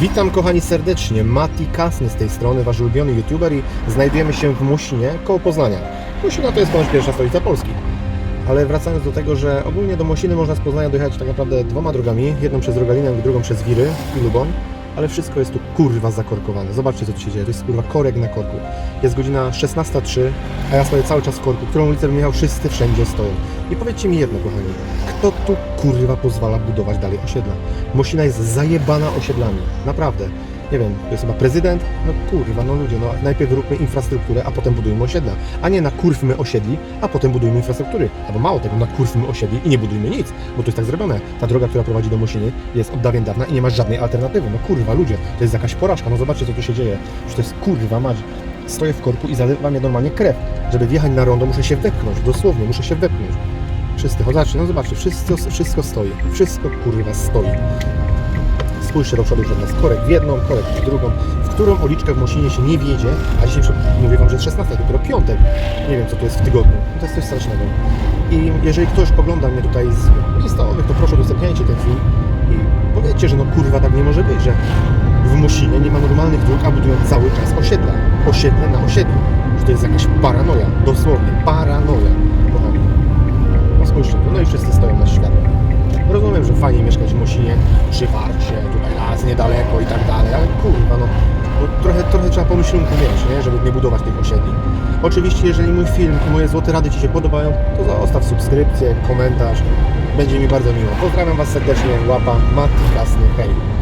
Witam kochani serdecznie, Mati Kasny z tej strony, wasz ulubiony youtuber i znajdujemy się w Musinie, koło Poznania. Musina to jest ponoć pierwsza stolica Polski. Ale wracając do tego, że ogólnie do Mosiny można z Poznania dojechać tak naprawdę dwoma drogami, jedną przez Rogalinę, drugą przez Wiry i Lubon, ale wszystko jest tu kurwa zakorkowane. Zobaczcie co tu się dzieje, to jest kurwa korek na korku. Jest godzina 16.03, a ja stoję cały czas w korku, którą ulicę bym jechał, wszyscy wszędzie stoją. I powiedzcie mi jedno kochani, kto tu kurwa pozwala budować dalej osiedla? Mosina jest zajebana osiedlami, naprawdę. Nie wiem, to jest chyba prezydent? No kurwa, no ludzie, no najpierw róbmy infrastrukturę, a potem budujmy osiedla. A nie nakurwmy osiedli, a potem budujmy infrastruktury. Albo mało tego, nakurwmy osiedli i nie budujmy nic, bo to jest tak zrobione. Ta droga, która prowadzi do Mosiny jest od dawien dawna i nie ma żadnej alternatywy. No kurwa, ludzie, to jest jakaś porażka, no zobaczcie co tu się dzieje. Że to jest kurwa mać. Stoję w korku i zalewa mnie normalnie krew. Żeby wjechać na rondo muszę się wepchnąć, dosłownie, muszę się wepchnąć. Wszyscy, zobaczcie, no zobaczcie, wszystko, wszystko stoi. Wszystko kurwa stoi. Spójrzcie do przodu nas. Korek w jedną, korek w drugą. W którą uliczkę w Mosinie się nie wiedzie, a dzisiaj mówię Wam, że jest 16, dopiero piątek. Nie wiem, co to jest w tygodniu. No to jest coś strasznego. I jeżeli ktoś ogląda mnie tutaj z miejscowych, to proszę udostępniajcie ten film i powiedzcie, że no kurwa tak nie może być, że w Mosinie nie ma normalnych dróg, a budują cały czas osiedla. Osiedle na osiedlu. Że to jest jakaś paranoja. Dosłownie, paranoja. Kochani. No spójrzcie, no i wszyscy stoją na światło. Rozumiem, że fajnie mieszkać w Mosinie, przy Warcie, niedaleko i tak dalej, ale kurwa, no, no trochę, trochę trzeba pomyślunku mieć, nie? żeby nie budować tych osiedli. Oczywiście, jeżeli mój film i moje złote rady Ci się podobają, to zostaw subskrypcję, komentarz, będzie mi bardzo miło. Pozdrawiam Was serdecznie, łapa, Mati Kasny, hej.